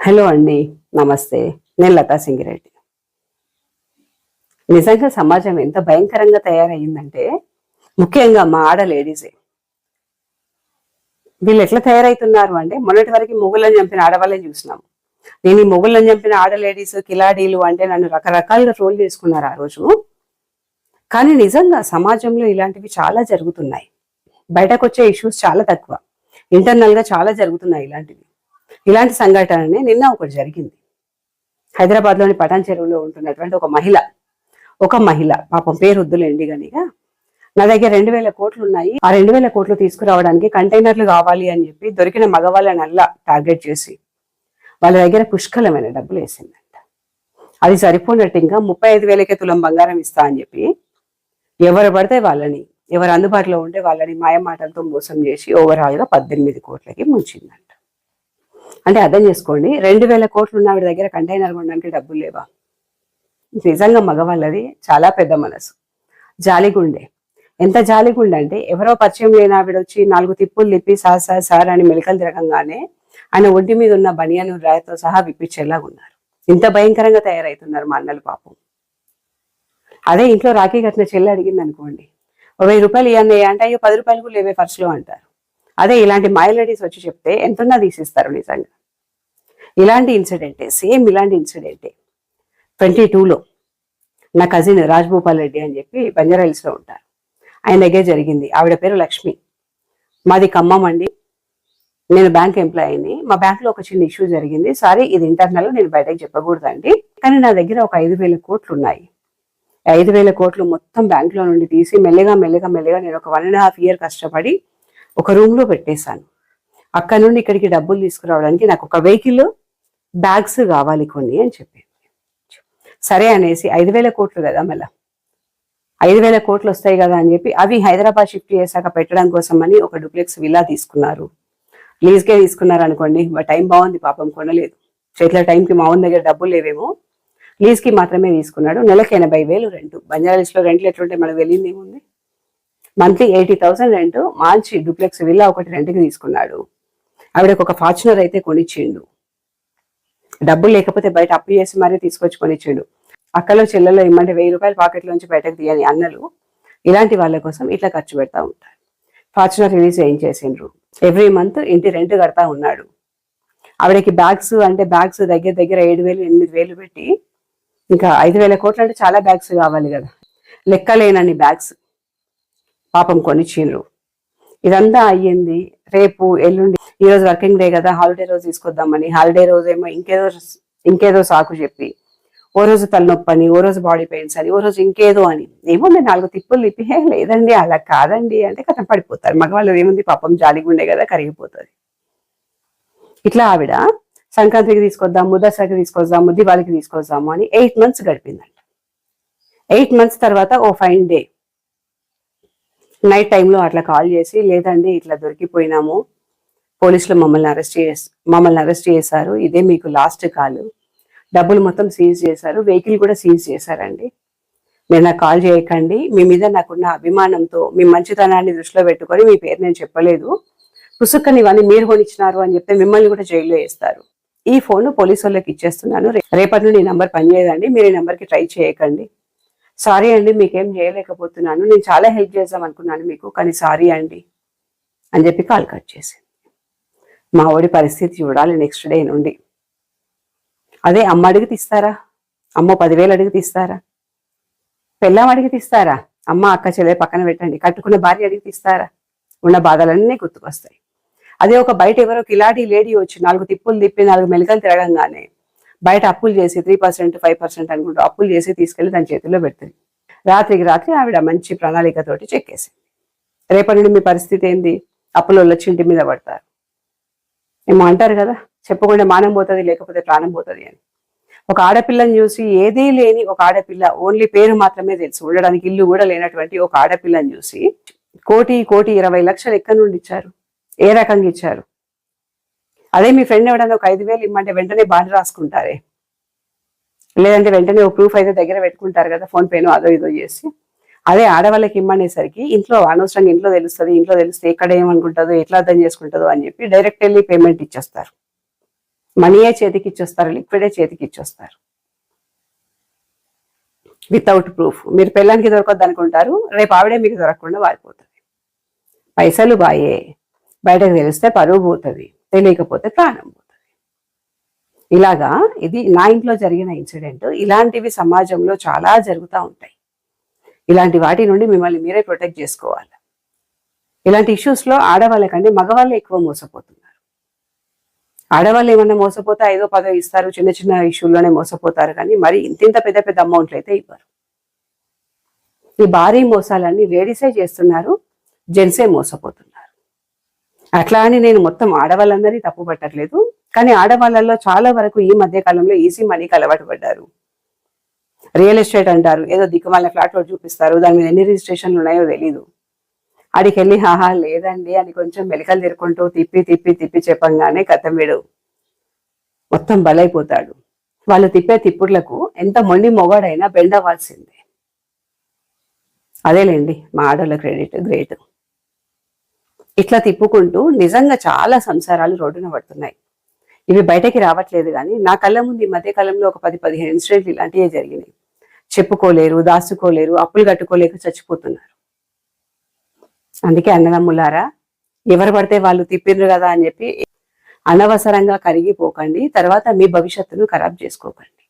Hello అండి నమస్తే. నేను లతా సింగిరెడ్డి. నిజంగా సమాజం ఎంత భయంకరంగా తయారయ్యిందంటే ముఖ్యంగా మా ఆడ లేడీసే. వీళ్ళు ఎట్లా తయారవుతున్నారు అంటే మొన్నటి వరకు మొగుళ్ళని చంపిన ఆడవాళ్ళని చూసినాం. నేను ఈ మొగుళ్ళని చంపిన ఆడ లేడీస్ కిలాడీలు అంటే నన్ను రకరకాలుగా ట్రోల్ చేసుకున్నారు ఆ రోజు. కానీ నిజంగా సమాజంలో ఇలాంటివి చాలా జరుగుతున్నాయి. బయటకు వచ్చే ఇష్యూస్ చాలా తక్కువ. ఇంటర్నల్గా చాలా జరుగుతున్నాయి ఇలాంటివి. ఇలాంటి సంఘటననే నిన్న ఒకటి జరిగింది. హైదరాబాద్లోని పటాన్ చెరువులో ఉంటున్నటువంటి ఒక మహిళ ఒక మహిళ పాపం పేరు వద్దులేండి గనిగా నా దగ్గర రెండు వేల కోట్లు ఉన్నాయి ఆ రెండు వేల కోట్లు తీసుకురావడానికి కంటైనర్లు కావాలి అని చెప్పి దొరికిన మగవాళ్ళని అల్లా టార్గెట్ చేసి వాళ్ళ దగ్గర పుష్కలమైన డబ్బులు వేసిందంట. అది సరిపోనట్టు ఇంకా ముప్పై ఐదు వేలకే తులం బంగారం ఇస్తా అని చెప్పి ఎవరు పడితే వాళ్ళని ఎవరు అందుబాటులో ఉంటే వాళ్ళని మాయమాటలతో మోసం చేసి ఓవరాల్గా పద్దెనిమిది కోట్లకి ముంచిందంట. అంటే అర్థం చేసుకోండి. రెండు వేల కోట్లు ఉన్న ఆవిడ దగ్గర కంటైనర్ కొనడానికి డబ్బులు లేవా? నిజంగా మగవాళ్ళది చాలా పెద్ద మనసు. జాలిగుండే. ఎంత జాలిగుండే అంటే ఎవరో పరిచయం లేని ఆవిడ వచ్చి నాలుగు తిప్పులు తిప్పి సార్ సార్ సార్ అని మెలికలు తిరగంగానే ఆయన ఒడ్డి మీద ఉన్న బనియాను రాయతో సహా విప్పించేలాగా ఉన్నారు. ఇంత భయంకరంగా తయారవుతున్నారు మా అన్నలు పాపం. అదే ఇంట్లో రాఖీ కట్టిన చెల్లి అడిగింది అనుకోండి వెయ్యి రూపాయలు ఇవన్నీ అంటే అయ్యో పది రూపాయలు కూడా లేవే ఖర్చులో అంటారు. అదే ఇలాంటి మాయలేడీస్ వచ్చి చెప్తే ఎంతన్నా తీసిస్తారు నిజంగా. ఇలాంటి ఇన్సిడెంటే సేమ్ ఇలాంటి ఇన్సిడెంటే. ట్వంటీ టూలో నా కజిన్ రాజ్భూపాల్ రెడ్డి అని చెప్పి బంజారా లో ఉంటారు. ఆయన దగ్గర జరిగింది. ఆవిడ పేరు లక్ష్మి. మాది ఖమ్మం అండి. నేను బ్యాంక్ ఎంప్లాయీని మా బ్యాంక్లో ఒక చిన్న ఇష్యూ జరిగింది. సారీ ఇది ఇంటర్నల్ నేను బయటకు చెప్పకూడదండి. కానీ నా దగ్గర ఒక ఐదు వేల కోట్లు ఉన్నాయి. ఐదు వేల కోట్లు మొత్తం బ్యాంక్లో నుండి తీసి మెల్లగా మెల్లగా మెల్లగా నేను ఒక వన్ అండ్ హాఫ్ ఇయర్ కష్టపడి ఒక రూమ్లో పెట్టేశాను. అక్కడ నుండి ఇక్కడికి డబ్బులు తీసుకురావడానికి నాకు ఒక వెహికల్ బ్యాగ్స్ కావాలి కొన్ని అని చెప్పింది. సరే అనేసి ఐదు వేల కోట్లు కదా మళ్ళా. ఐదు వేల కోట్లు వస్తాయి కదా అని చెప్పి అవి హైదరాబాద్ షిఫ్ట్ చేశాక పెట్టడం కోసం అని ఒక డూప్లెక్స్ విల్లా తీసుకున్నారు. లీజ్కే తీసుకున్నారు అనుకోండి టైం బాగుంది పాపం కొనలేదు. చేతిలో టైంకి మా ఓన్ దగ్గర డబ్బులు లేవేమో. లీజ్కి మాత్రమే తీసుకున్నాడు. నెలకి ఎనభై వేలు రెంట్. బంజారాస్లో రెంట్లు ఎట్లుంటే మనకు వెళ్ళింది ఏముంది? మంత్లీ ఎయిటీ థౌసండ్ రెంట్ మంచి డూప్లెక్స్ విల్లా ఒకటి రెంట్కి తీసుకున్నాడు. ఆవిడకు ఒక ఫార్చునర్ అయితే కొనిచ్చిండు. డబ్బులు లేకపోతే బయట అప్పు చేసి మరీ తీసుకొచ్చి కొనిచ్చిండు. అక్కలో చెల్లెలో ఇమ్మంటే వెయ్యి రూపాయలు పాకెట్లోంచి బయటకు తీయని అన్నలు ఇలాంటి వాళ్ళ కోసం ఇట్లా ఖర్చు పెడతా ఉంటారు. ఫార్చునర్ రిలీజ్ ఏం చేసిండ్రు? ఎవ్రీ మంత్ ఇంటి రెంట్ కడతా ఉన్నాడు. ఆవిడకి బ్యాగ్స్ అంటే బ్యాగ్స్ దగ్గర దగ్గర ఏడు వేలు ఎనిమిది వేలు పెట్టి ఇంకా ఐదు వేల కోట్లు అంటే చాలా బ్యాగ్స్ కావాలి కదా. లెక్కలేనని బ్యాగ్స్. పాపం కొనిచ్చిండ్రు. ఇదంతా అయ్యింది. రేపు ఎల్లుండి ఈ రోజు వర్కింగ్ డే కదా హాలిడే రోజు తీసుకొద్దామని. హాలిడే రోజు ఏమో ఇంకేదో ఇంకేదో సాకు చెప్పి ఓ రోజు తలనొప్పి అని ఓ రోజు బాడీ పెయిన్స్ అని ఓ రోజు ఇంకేదో అని. ఏమో నేను నాలుగు తిప్పులు తిప్పి "హే, లేదండి అలా కాదండి అంటే కథ పడిపోతారు. మగవాళ్ళు ఏముంది? పాపం జాలిగుండే కదా కరిగిపోతుంది. ఇట్లా ఆవిడ సంక్రాంతికి తీసుకొద్దాము దసరాకి తీసుకొద్దాము దివాళికి తీసుకొద్దాము అని ఎయిట్ మంత్స్ గడిపిందంట. ఎయిట్ మంత్స్ తర్వాత ఓ ఫైన్ డే. నైట్ టైంలో అట్లా కాల్ చేసి లేదండి ఇట్లా దొరికిపోయినాము. పోలీసులు మమ్మల్ని అరెస్ట్ చేసి మమ్మల్ని అరెస్ట్ చేశారు. ఇదే మీకు లాస్ట్ కాల్ డబ్బులు మొత్తం సీజ్ చేశారు. వెహికల్ కూడా సీజ్ చేశారండి. మీరు నాకు కాల్ చేయకండి. మీ మీద నాకున్న అభిమానంతో మీ మంచితనాన్ని దృష్టిలో పెట్టుకొని మీ పేరు నేను చెప్పలేదు. పుసుక్కని ఇవన్నీ మీరు కొనిచ్చినారు అని చెప్తే మిమ్మల్ని కూడా జైల్లో వేస్తారు. ఈ ఫోన్ పోలీసు వాళ్ళకి ఇచ్చేస్తున్నాను. రేపటి నుండి ఈ నంబర్ పనిచేయదండి. మీరు ఈ నెంబర్కి ట్రై చేయకండి. సారీ అండి మీకేం చేయలేకపోతున్నాను. నేను చాలా హెల్ప్ చేద్దాం అనుకున్నాను మీకు కానీ సారీ అండి అని చెప్పి కాల్ కట్ చేసింది మా ఓడి పరిస్థితి చూడాలి నెక్స్ట్ డే నుండి. అదే అమ్మ అడిగి తీస్తారా? అమ్మ పదివేలు అడిగి తీస్తారా? పెళ్ళాం అడిగి తీస్తారా? అమ్మ అక్క చెల్లె పక్కన పెట్టండి. కట్టుకున్న భార్య అడిగి తీస్తారా? ఉన్న బాధలన్నీ గుర్తుకొస్తాయి. అదే ఒక బయట ఎవరో కిలాడి లేడీ వచ్చి నాలుగు తిప్పులు తిప్పి నాలుగు మెలికలు తిరగంగానే బయట అప్పులు చేసి త్రీ పర్సెంట్ ఫైవ్ పర్సెంట్ అనుకుంటూ అప్పులు చేసి తీసుకెళ్ళి తన చేతిలో పెడుతుంది. రాత్రికి రాత్రి ఆవిడ మంచి ప్రణాళికతోటి చెక్కేసింది. రేపటి నుండి మీ పరిస్థితి ఏంది? అప్పులు లచ్చింటి మీద పడతారు. ఏమో అంటారు కదా చెప్పకుండా మానం పోతుంది లేకపోతే ప్రాణం పోతుంది అని. ఒక ఆడపిల్లని చూసి ఏదీ లేని ఒక ఆడపిల్ల ఓన్లీ పేరు మాత్రమే తెలుసు. ఉండడానికి ఇల్లు కూడా లేనటువంటి ఒక ఆడపిల్లని చూసి కోటి కోటి ఇరవై లక్షలు ఎక్కడి నుండి ఇచ్చారు? ఏ రకంగా ఇచ్చారు? అదే మీ ఫ్రెండ్ ఎవడన్నా ఒక ఐదు వేలు ఇమ్మంటే వెంటనే బాండ్ రాసుకుంటారే. లేదంటే వెంటనే ఒక ప్రూఫ్ అయితే దగ్గర పెట్టుకుంటారు కదా ఫోన్ పేను అదో ఇదో చేసి. అదే ఆడవాళ్ళకి ఇమ్మనేసరికి ఇంట్లో అనవసరంగా ఇంట్లో తెలుస్తుంది ఇంట్లో తెలిస్తే ఎక్కడ ఏమనుకుంటుందో ఎట్లా అర్థం చేసుకుంటుందో అని చెప్పి డైరెక్ట్ వెళ్ళి పేమెంట్ ఇచ్చేస్తారు. మనీయే చేతికి ఇచ్చేస్తారు లిక్విడే చేతికి ఇచ్చేస్తారు. వితౌట్ ప్రూఫ్ మీరు పెళ్ళానికి దొరకద్దు అనుకుంటారు రేపు ఆవిడే మీకు దొరకకుండా వారిపోతుంది. పైసలు బాయే. బయటకు తెలిస్తే పరువు పోతుంది. తెలియకపోతే ప్రాణం పోతుంది. ఇలాగా ఇది నా ఇంట్లో జరిగిన ఇన్సిడెంట్. ఇలాంటివి సమాజంలో చాలా జరుగుతూ ఉంటాయి. ఇలాంటి వాటి నుండి మిమ్మల్ని మీరే ప్రొటెక్ట్ చేసుకోవాలి. ఇలాంటి ఇష్యూస్లో ఆడవాళ్ళకంటే మగవాళ్ళే ఎక్కువ మోసపోతున్నారు. ఆడవాళ్ళు ఏమన్నా మోసపోతే ఐదో పదో ఇస్తారు చిన్న చిన్న ఇష్యూల్లోనే మోసపోతారు కానీ మరి ఇంతింత పెద్ద పెద్ద అమౌంట్లు అయితే ఇవ్వరు. ఈ భారీ మోసాలన్నీ లేడీసే చేస్తున్నారు జెంట్సే మోసపోతున్నారు. అట్లా అని నేను మొత్తం ఆడవాళ్ళందరినీ తప్పు పట్టట్లేదు. కానీ ఆడవాళ్ళల్లో చాలా వరకు ఈ మధ్య కాలంలో ఈజీ మనీకి అలవాటు పడ్డారు. రియల్ ఎస్టేట్ అంటారు. ఏదో దిక్కుమాల ఫ్లాట్ రోడ్ చూపిస్తారు. దాని మీద ఎన్ని రిజిస్ట్రేషన్లు ఉన్నాయో తెలీదు. ఆడికి వెళ్ళి హాహా లేదండి అని కొంచెం మెలికలు తిరుకుంటూ తిప్పి తిప్పి తిప్పి చెప్పంగానే వీడు. మొత్తం బలైపోతాడు. వాళ్ళు తిప్పే తిప్పుడులకు ఎంత మొండి మొగాడైనా బెండ్ అవ్వాల్సిందే అదేలేండి మా ఆడోళ్ళ క్రెడిట్ గ్రేట్. ఇట్లా తిప్పుకుంటూ నిజంగా చాలా సంసారాలు రోడ్డున పడుతున్నాయి. ఇవి బయటకి రావట్లేదు కానీ నా కళ్ళ ముందు ఈ మధ్య కాలంలో ఒక పది పదిహేను ఇన్సిడెంట్లు ఇలాంటివే జరిగినాయి. చెప్పుకోలేరు దాచుకోలేరు అప్పులు కట్టుకోలేక చచ్చిపోతున్నారు. అందుకే అన్నదమ్ములారా ఎవరు పడితే వాళ్ళు తిప్పిండ్రు కదా అని చెప్పి అనవసరంగా కరిగిపోకండి. తర్వాత మీ భవిష్యత్తును ఖరాబ్ చేసుకోకండి.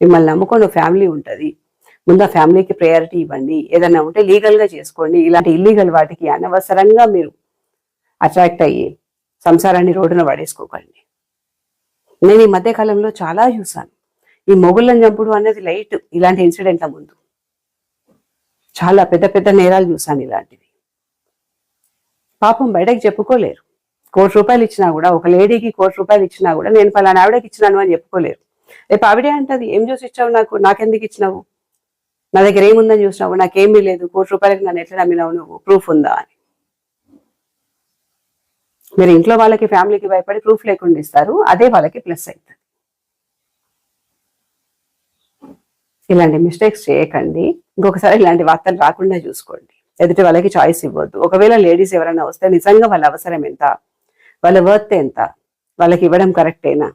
మిమ్మల్ని నమ్ముకొని ఫ్యామిలీ ఉంటుంది. ముందు ఆ ఫ్యామిలీకి ప్రయారిటీ ఇవ్వండి. ఏదైనా ఉంటే లీగల్గా చేసుకోండి. ఇలాంటి ఇల్లీగల్ వాటికి అనవసరంగా మీరు అట్రాక్ట్ అయ్యి సంసారాన్ని రోడ్డున పడేసుకోకండి. నేను ఈ మధ్యకాలంలో చాలా చూసాను ఈ మొగుళ్ళని చంపుడు అనేది లైట్ ఇలాంటి ఇన్సిడెంట్ల ముందు. చాలా పెద్ద పెద్ద నేరాలు చూసాను ఇలాంటివి. పాపం బయటకు చెప్పుకోలేరు. కోటి రూపాయలు ఇచ్చినా కూడా ఒక లేడీకి కోటి రూపాయలు ఇచ్చినా కూడా నేను పలానా ఆవిడకి ఇచ్చినాను అని చెప్పుకోలేరు. రేపు ఆవిడే అంటది ఏం చూసి ఇచ్చావు నాకు? నాకెందుకు ఇచ్చినావు? నా దగ్గర ఏముందని చూసినావు? నాకేమీ లేదు. కోటి రూపాయలకి నన్ను ఎట్లా నమ్మినావు నువ్వు? ప్రూఫ్ ఉందా? అని. మీరు ఇంట్లో వాళ్ళకి ఫ్యామిలీకి భయపడి ప్రూఫ్ లేకుండా ఇస్తారు. అదే వాళ్ళకి ప్లస్ అవుతుంది. ఇలాంటి మిస్టేక్స్ చేయకండి. ఇంకొకసారి ఇలాంటి వార్తలు రాకుండా చూసుకోండి. ఎదుటి వాళ్ళకి చాయిస్ ఇవ్వద్దు. ఒకవేళ లేడీస్ ఎవరైనా వస్తే నిజంగా వాళ్ళ అవసరం ఎంత? వాళ్ళ వర్త్ ఎంత? వాళ్ళకి ఇవ్వడం కరెక్టేనా?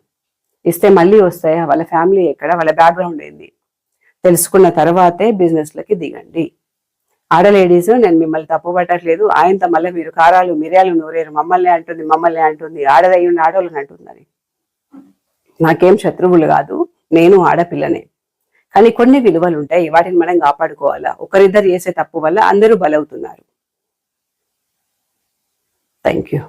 ఇస్తే మళ్ళీ వస్తాయా? వాళ్ళ ఫ్యామిలీ ఎక్కడ? వాళ్ళ బ్యాక్గ్రౌండ్ ఏంది? తెలుసుకున్న తర్వాతే బిజినెస్లకి దిగండి. ఆడ లేడీస్ నేను మిమ్మల్ని తప్పు పట్టట్లేదు ఆయనతో మళ్ళీ మీరు కారాలు మిరియాలు నూరేరు. మమ్మల్ని అంటుంది మమ్మల్ని అంటుంది. ఆడదయ్యుండి ఆడవాళ్ళని అంటున్నది నాకేం శత్రువులు కాదు నేను ఆడపిల్లనే. కానీ కొన్ని విలువలు ఉంటాయి వాటిని మనం కాపాడుకోవాలా? ఒకరిద్దరు చేసే తప్పు వల్ల అందరూ బలవుతున్నారు. Thank you